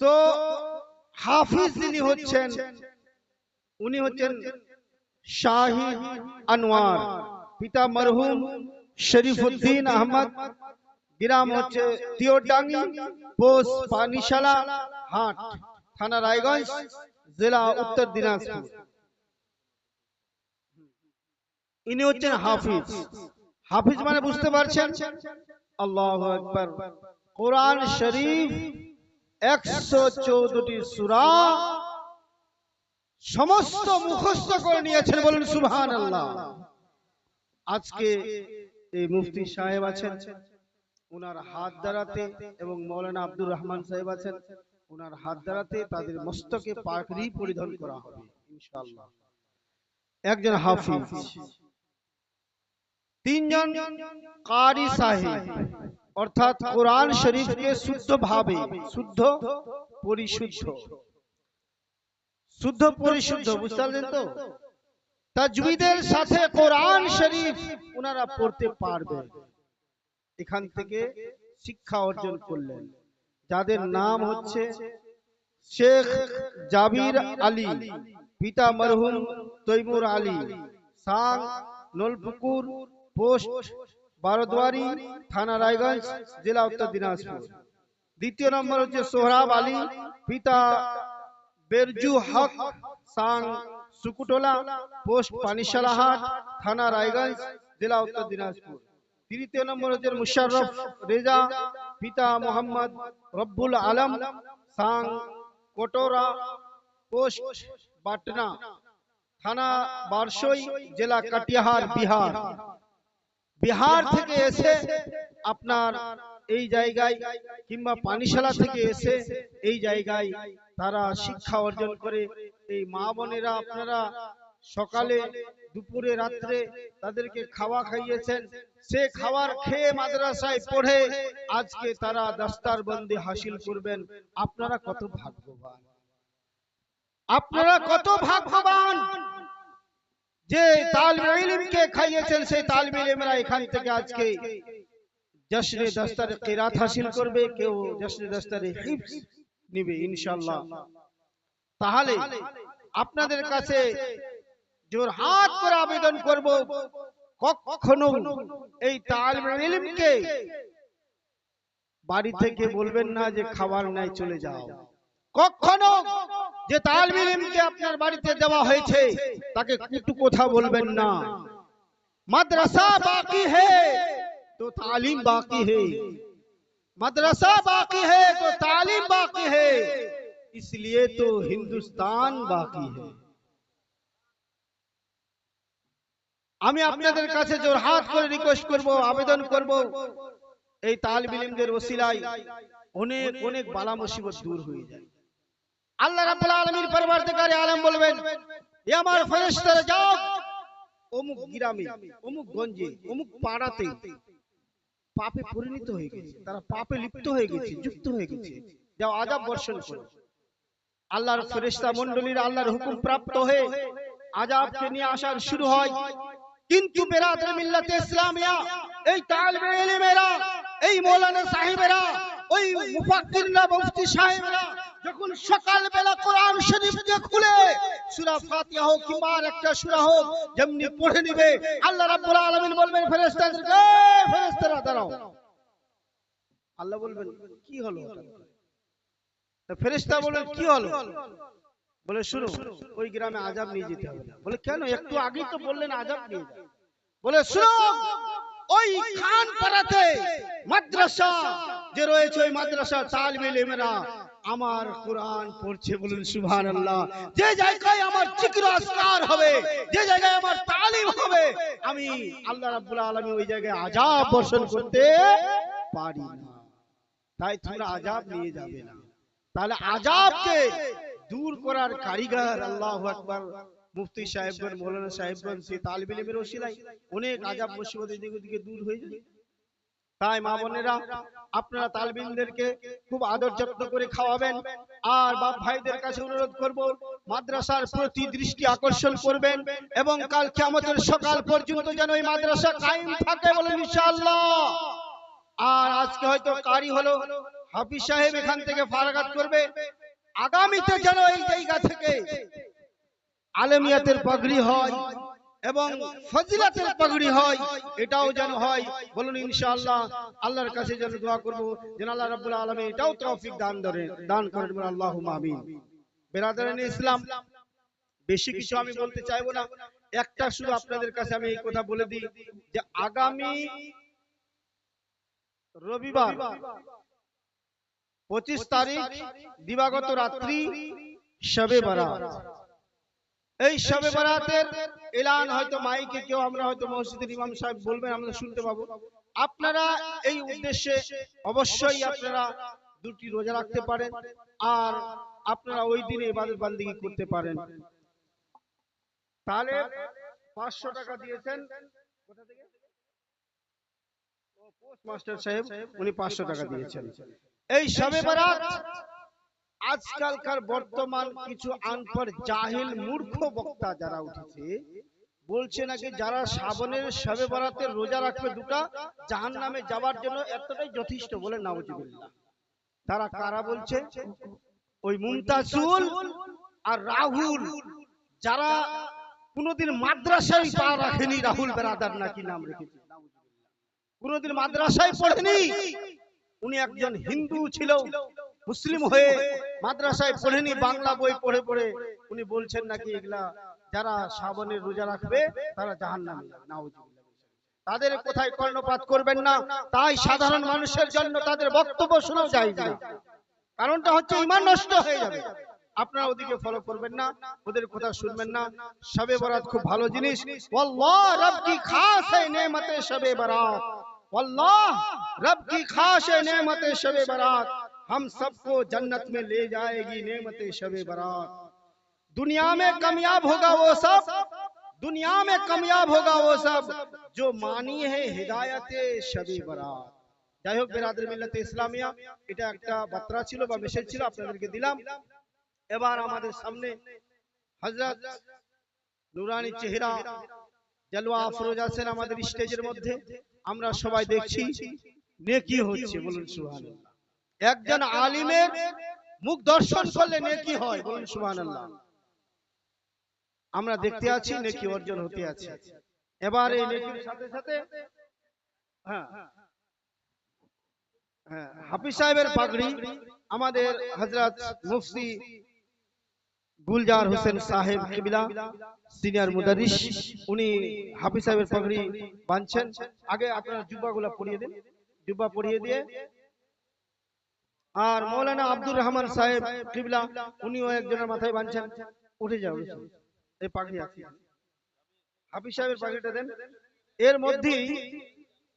তো হাফিজ যিনি হচ্ছেন উনি হচ্ছেন শাহি আনোয়ার পিতা মরহুম শরীফুদ্দিন আহমদ গ্রাম হচ্ছে তিওডাঙ্গি পোস্ট পানিশালা হাট থানা রায়গঞ্জ জেলা উত্তর দিনাজপুর। ইনি হচ্ছেন হাফিজ। হাফিজ। মানে বুঝতে পারছেন? আল্লাহ আকবার। কোরআন শরীফ একশো সুরা সমস্ত মুখস্থ করে নিয়েছেন বলেন আল্লাহ আজকে এই মুফতি সাহেব আছেন ওনার হাত এবং মৌলানা আব্দুর রহমান সাহেব আছেন ওনার হাত দ্বারাতে তাদের মস্তকে পরিধান করা হবে একজন হাফিজ, তিনজন কারি সাহেব অর্থাৎ কোরআন শরীফকে শুদ্ধ ভাবে শুদ্ধ পরিশুদ্ধ। শুদ্ধ পরিশুদ্ধ বুঝতে পারলেন তো? তাজবিদের সাথে কোরআন শরীফ ওনারা পড়তে পারবে। এখান থেকে শিক্ষা অর্জন করলেন। যাদের নাম হচ্ছে শেখ জাবির আলী পিতা মরহুম তৈমুর আলী সাং নলপুকুর পোস্ট বারোদুয়ারি থানা, রায়গঞ্জ, জেলা উত্তর দিনাজপুর। দ্বিতীয় নম্বর হচ্ছে সোহরাব আলী, পিতা বেরজু হক, সাং সুকুটোলা, পোস্ট পানিশালাহাট, থানা, রায়গঞ্জ, জেলা উত্তর দিনাজপুর। তৃতীয় নম্বর হচ্ছে মুশারফ রেজা, পিতা মোহাম্মদ রব্বুল আলম, সাং কোটোরা, পোস্ট বাটনা, থানা বারসই জেলা কাটিয়াহার, বিহার। বিহার থেকে এসে আপনার এই জায়গায় কিংবা পানিশালা থেকে এসে এই জায়গায় তারা শিক্ষা অর্জন করে। এই মা বোনেরা আপনারা সকালে দুপুরে রাত্রে তাদেরকে খাওয়া খাইয়েছেন। সে খাবার খেয়ে মাদ্রাসায় পড়ে আজকে তারা দাস্তার বন্দি হাসিল করবেন। আপনারা কত ভাগ্যবান। আপনারা কত ভাগ্যবান। যে তালিম ইলমকে খাইয়েছেন, সেই তালিম ইলমরা এখান থেকে আজকে জশনে দস্তারে কিরাত হাসিল করবে, কেউ জশনে দস্তারে হিফজ নিবে, ইনশাআল্লাহ। তাহলে আপনাদের কাছে জোর হাত করে আবেদন করব, কখনো এই তালিম ইলমকে বাড়ি থেকে বলবেন না যে খাবার নাই, চলে যাও। কখনো যে তালিম ইলমকে আপনার বাড়িতে দেওয়া হয়েছে তাকে কুটু কথা বলবেন না মাদ্রাসা বাকি है तो तालीम बाकी है मदरसा बाकी है तो तालीम बाकी है इसलिए तो हिंदुस्तान बाकी है আমি আপনাদের কাছে জোর হাত করে রিকোয়েস্ট করব আবেদন করব এই তালিম ইলমদের ওসিলায় অনেক অনেক বালা মুসিবত দূর হয়ে যায় আল্লাহ রাব্বুল আলামিন পরবর্তীকারে আলম বলবেন, এ আমার ফেরেশতারা যাও, অমুক গ্রামে, অমুক গঞ্জে, অমুক পাড়াতে পাপে পরিণত হয়ে গেছে, তারা পাপে লিপ্ত হয়ে গেছে, যুক্ত হয়ে গেছে। যাও আজাব বর্ষণ করো। আল্লাহর ফেরেশতা মণ্ডলীর আল্লাহর হুকুম প্রাপ্ত হয়ে আজাবকে নিয়ে আসার শুরু হয়। কিন্তু বেরাদরে মিল্লাতে ইসলামিয়া, এই তালিবে ইলমেরা, এই মৌলানা সাহেবেরা, ওই মুফাক্কিররা মুফতি সাহেবরা যখন সকাল বেলা কোরআন শরীফকে খুলে, সূরা ফাতিহা হোক কিংবা আর একটা সূরা হোক, যেমনি পড়ে নিবে, আল্লাহ রাব্বুল আলামিন বলবেন, ফেরেশতাদেরকে ফেরেশতারা, দাঁড়াও। আল্লাহ বলবেন, কি হলো তা ফেরেশতা বলবেন, কি হলো? বলে, শুনো, ওই গ্রামে আজাব নিয়ে যেতে হবে বলে, কেন? একটু আগেই তো বললেন আজাব নিয়ে। বলে, শুনো, ওই খান পাড়াতে মাদ্রাসা যে রয়েছে, ওই মাদ্রাসা তালিম ইলমেরা আমার কোরআন পড়ছে বলুন সুবহানাল্লাহ। যে জায়গায় আমার জিকির আসকার হবে যে জায়গায় আমার তালিম হবে আমি আল্লাহ রাব্বুল আলামিন ওই জায়গায় আযাব বর্ষণ করতে পারি না। তাই তোমরা আযাব নিয়ে যাবে না। তাহলে আযাবকে দূর করার কারিগর আল্লাহু আকবার। মুফতি সাহেবগণ মৌলানা সাহেবগণ সেই তালিব ইলমের ওসিলায় অনেক আযাব মুসিবত এদিকে দূর হয়ে যায়। তাই মা বোনেরা আপনারা তালবিনদেরকে খুব আদর যত্ন করে খাওয়াবেন। আর বাপ ভাইদের কাছে অনুরোধ করব মাদ্রাসার প্রতি দৃষ্টি আকর্ষণ করবেন এবং কাল কিয়ামতের সকাল পর্যন্ত যেন এই মাদ্রাসা কায়েম থাকে বলেন ইনশাআল্লাহ। আর আজকে হয়তো কারি হলো হাফিজ সাহেব এখান থেকে ফারাগাত করবে। আগামীতে যেন এই জায়গা থেকে আলেমিয়াতের পাগড়ি হয়। এবং ফজিলাতের পাগড়ি হয় এটাও যেন হয়। বলুন ইনশাআল্লাহ আল্লাহর কাছে যেন দোয়া করব যেন আল্লাহ রাব্বুল আলামিন এটাও তৌফিক দান করেন দান করেন আল্লাহুম্মা আমিন। বেরাদারান ইসলাম বেশি কিছু আমি বলতে চাইব না। একটা শুধু আপনাদের কাছে আমি এই কথা বলে দিই যে আগামী রবিবার পঁচিশ তারিখ দিবাগত রাত্রি শবে বারাত। এই শবে বারাতের এলান হয়তো মাইকে কেউ আমরা হয়তো মসজিদের ইমাম সাহেব বলবেন আমরা শুনতে পাবো। আপনারা এই উদ্দেশ্যে অবশ্যই আপনারা দুটি রোজা রাখতে পারেন আর আপনারা ওই দিনে ইবাদত বান্দিগি করতে পারেন। তাহলে পাঁচশো টাকা দিয়েছেন কোথা থেকে? পোস্ট মাস্টার সাহেব উনি পাঁচশো টাকা দিয়েছেন। এই শবে বারাত আজকালকার বর্তমান কিছু আনপড় জাহিল মূর্খ বক্তা যারা উঠেছে, বলছে নাকি যারা শ্রাবণের শবে বারাতের রোজা রাখবে দুটা জাহান নামে যাবার জন্য এতটাই যথেষ্ট বলে নাউজুবিল্লাহ। তারা কারা বলছে? ওই মুমতাজুল আর রাহুল। যারা কোনোদিন মাদ্রাসায় পা রাখেনি রাহুল বেরাদার নাকি নাম রেখেছে। কোনোদিন মাদ্রাসায় পড়েনি। উনি একজন হিন্দু ছিল। মুসলিম হয়ে মাদ্রাসায় পড়েনি বাংলা বই পড়ে পড়ে। উনি বলছেন নাকি এগুলা যারা শ্রাবণের রোজা রাখবে তারা জাহান নামে তাদের কোথায় কর্ণপাত করবেন না তাই সাধারণ মানুষের জন্য তাদের বক্তব্য শোনা যায় না। কারণটা হচ্ছে ইমান নষ্ট হয়ে যাবে। আপনারা ওদিকে ফলো করবেন না ওদের কথা শুনবেন না। সবে বরাত খুব ভালো জিনিস। আল্লাহ রব কি খাস সবে বরাত। রব কি খাস নেমতে সবে বরাত हम सबको जन्नत में ले जाएगी नेमते शबे बारात दुनिया में कामयाब होगा वो सब दुनिया में कामयाब होगा वो सब जो मानी है हिदायत शबे बारात যাই হোক বেরাদের মিল্লাতে ইসলামিয়া এটা একটা বার্তা ছিল বা মেসেজ ছিল আপনাদেরকে দিলাম এবার আমাদের সামনে হযরত নুরানি চেহারা জালওয়া আফরোজ আছেন আমাদের স্টেজের মধ্যে আমরা সবাই দেখছি নেকি হচ্ছে বলুন সুবহানাল্লাহ একজন আলিমের মুখ দর্শন করলে নেকি হয়? বলুন সুবহানাল্লাহ। আমরা দেখতে আছি নেকি অর্জন হতে আছে। এবার এই নেকির সাথে সাথে হ্যাঁ। হ্যাঁ, হাফিজ সাহেবের পাগড়ি আমাদের হযরত মুফতি গুলজার হোসেন সাহেব কিবিলা সিনিয়র মুদারিস উনি হাফিজ সাহেবের পাগড়ি বাঁধছেন আগে আপনারা জুব্বাগুলো পরিয়ে দিন। জুব্বা পরিয়ে দিয়ে আর মৌলানা আব্দুর রহমান সাহেব কিবলা উনিও একজনের মাথায় বাঁধছেন। উঠে যাও এই পাখি আছে হাফিজ। সাহেবের পাখিটা দেন। এর মধ্যে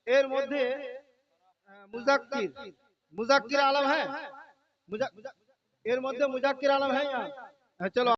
এর মধ্যে মুজাক্কির মুজাক্কির আলম হ্যাঁ এর মধ্যে মুজাক্কির আলম হ্যাঁ হ্যাঁ, চলো।